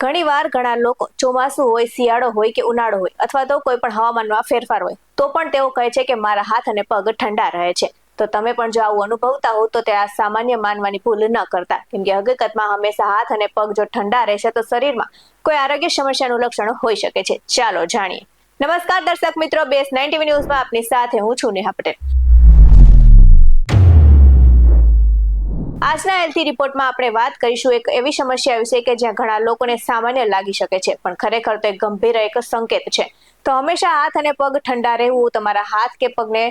ઘણીવાર ઘણા લોકો ચોમાસું હોય, શિયાળો હોય કે ઉનાળો હોય અથવા તો કોઈ પણ હવામાનમાં ફેરફાર હોય, તો પણ તેઓ કહે છે કે મારા હાથ અને પગ ઠંડા રહે છે. તો તમે પણ જો આવું અનુભવતા હો, તો તે આ સામાન્ય માનવાની ભૂલ ન કરતા. કેમ કે હકીકતમાં હંમેશા હાથ અને પગ જો ઠંડા રહેશે, તો શરીરમાં કોઈ આરોગ્ય સમસ્યાનું લક્ષણ હોઈ શકે છે. ચાલો જાણીએ. નમસ્કાર દર્શક મિત્રો બેસ નાઇન્ટી ન્યૂઝમાં આપની સાથે હું છું નેહા પટેલ. આજના હેલ્થી રિપોર્ટમાં આપણે વાત કરીશું એક એવી સમસ્યા વિશે કે જ્યાં ઘણા લોકોને સામાન્ય લાગી શકે છે, પણ ખરેખર તો એક ગંભીર એક સંકેત છે. તો હંમેશા હાથ અને પગ ઠંડા રહેવું, તમારા હાથ કે પગને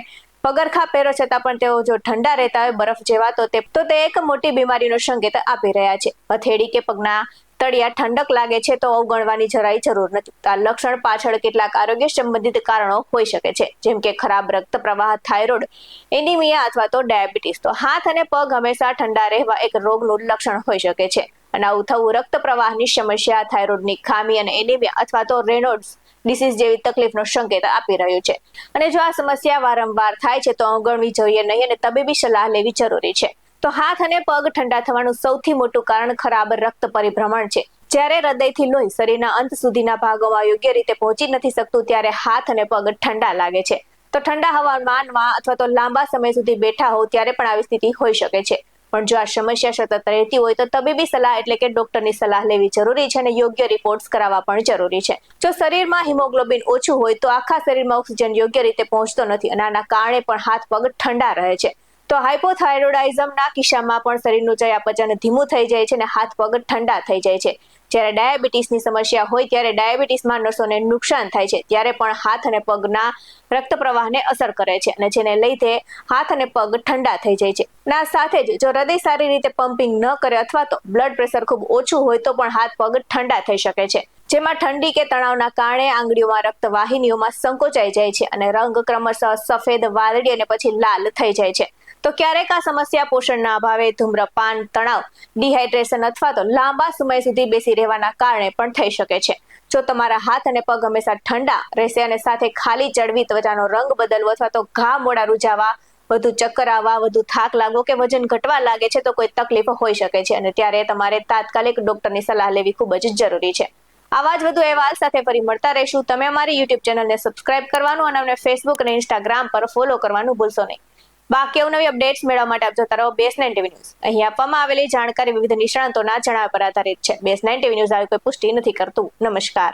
પગરખા પહેરો છતાં પણ તેઓ જો ઠંડા રહેતા હોય, બરફ જેવા, તો તે તો તે એક મોટી બીમારીનો સંકેત આપી રહ્યા છે. હથેળી કે પગના તળિયા ઠંડક લાગે છે, તો અવગણવાની જરાય જરૂર નથી. આ લક્ષણ પાછળ કેટલાક આરોગ્ય સંબંધિત કારણો હોઈ શકે છે. જેમ કે ખરાબ રક્ત પ્રવાહ થાઇરોઇડ, એનિમિયા અથવા તો ડાયાબિટીસ. તો હાથ અને પગ હંમેશા ઠંડા રહેવા એક રોગનું લક્ષણ હોઈ શકે છે. અને આવું થવું રક્ત પ્રવાહની સમસ્યા, થાઇરોઇડની ખામી અને એનિમિયા અથવા તો રેનોડ્સ ડિસીઝ જેવી તકલીફનો સંકેત આપી રહ્યું છે. અને જો આ સમસ્યા વારંવાર થાય છે તો અવગણવી જોઈએ નહીં અને તબીબી સલાહ લેવી જરૂરી છે. તો હાથ અને પગ ઠંડા થવાનું સૌથી મોટું કારણ ખરાબ રક્ત પરિભ્રમણ છે. જ્યારે હૃદયથી લોહી શરીરના અંત સુધીના ભાગોમાં યોગ્ય રીતે પહોંચી નથી શકતું ત્યારે હાથ અને પગ ઠંડા લાગે છે. તો ઠંડા હવામાનમાં અથવા તો લાંબા સમય સુધી બેઠા હોવ ત્યારે પણ આવી સ્થિતિ હોઈ શકે છે. પણ જો આ સમસ્યા સતત રહેતી હોય તો તબીબી સલાહ એટલે કે ડોક્ટરની સલાહ લેવી જરૂરી છે અને યોગ્ય રિપોર્ટ્સ કરાવવા પણ જરૂરી છે. જો શરીરમાં હિમોગ્લોબિન ઓછું હોય તો આખા શરીરમાં ઓક્સિજન યોગ્ય રીતે પહોંચતો નથી અને આના કારણે પણ હાથ પગ ઠંડા રહે છે. તો હાઇપોથાઇરોઇડિઝમના કિસ્સામાં પણ શરીરનું ચયાપચન ધીમું થઈ જાય છે અને હાથ પગ ઠંડા થઈ જાય છે. જ્યારે ડાયાબિટીસની સમસ્યા હોય ત્યારે ડાયાબિટીસમાં નસોને નુકસાન થાય છે. ત્યારે પણ હાથ અને પગના રક્ત પ્રવાહને અસર કરે છે અને જેને લીધે હાથ અને પગ ઠંડા થઈ જાય છે. ના, સાથે જ જો હૃદય સારી રીતે પમ્પિંગ ન કરે અથવા તો બ્લડ પ્રેશર ખૂબ ઓછું હોય તો પણ હાથ પગ ઠંડા થઈ શકે છે. જેમાં ઠંડી કે તણાવના કારણે આંગળીઓમાં રક્તવાહિનીઓમાં સંકોચાઈ જાય છે અને રંગ ક્રમશઃ સફેદ, વાદળી અને પછી લાલ થઈ જાય છે. તો ક્યારેક આ સમસ્યા પોષણના અભાવે ધૂમ્રપાન, તણાવ, ડિહાઇડ્રેશન અથવા તો લાંબા સમય સુધી બેસી રહેવાના કારણે પણ થઈ શકે છે. જો તમારા હાથ અને પગ હંમેશા ઠંડા રહેશે અને સાથે ખાલી ચડવી, ત્વચાનો રંગ બદલવો અથવા તો ઘા મોડા રૂજાવા, વધુ ચક્કર આવવા, વધુ થાક લાગવો કે વજન ઘટવા લાગે છે તો કોઈ તકલીફ હોઈ શકે છે અને ત્યારે તમારે તાત્કાલિક ડોક્ટરની સલાહ લેવી ખૂબ જ જરૂરી છે. આવા જ વધુ અહેવાલ સાથે ફરી મળતા રહીશું. તમે અમારી યુટ્યુબ ચેનલને સબસ્ક્રાઇબ કરવાનું અને અમને ફેસબુક અને ઇન્સ્ટાગ્રામ પર ફોલો કરવાનું ભૂલશો નહીં. બાકી અવનવી અપડેટ્સ મેળવવા માટે આપ જોતા રહો બેસ નાઇન ટીવી ન્યૂઝ અહીં આપવામાં આવેલી જાણકારી વિવિધ નિષ્ણાંતોના જણાવ્યા પર આધારિત છે. બેસ નાઇન ટીવી ન્યૂઝ આવી કોઈ પુષ્ટિ નથી કરતું. નમસ્કાર.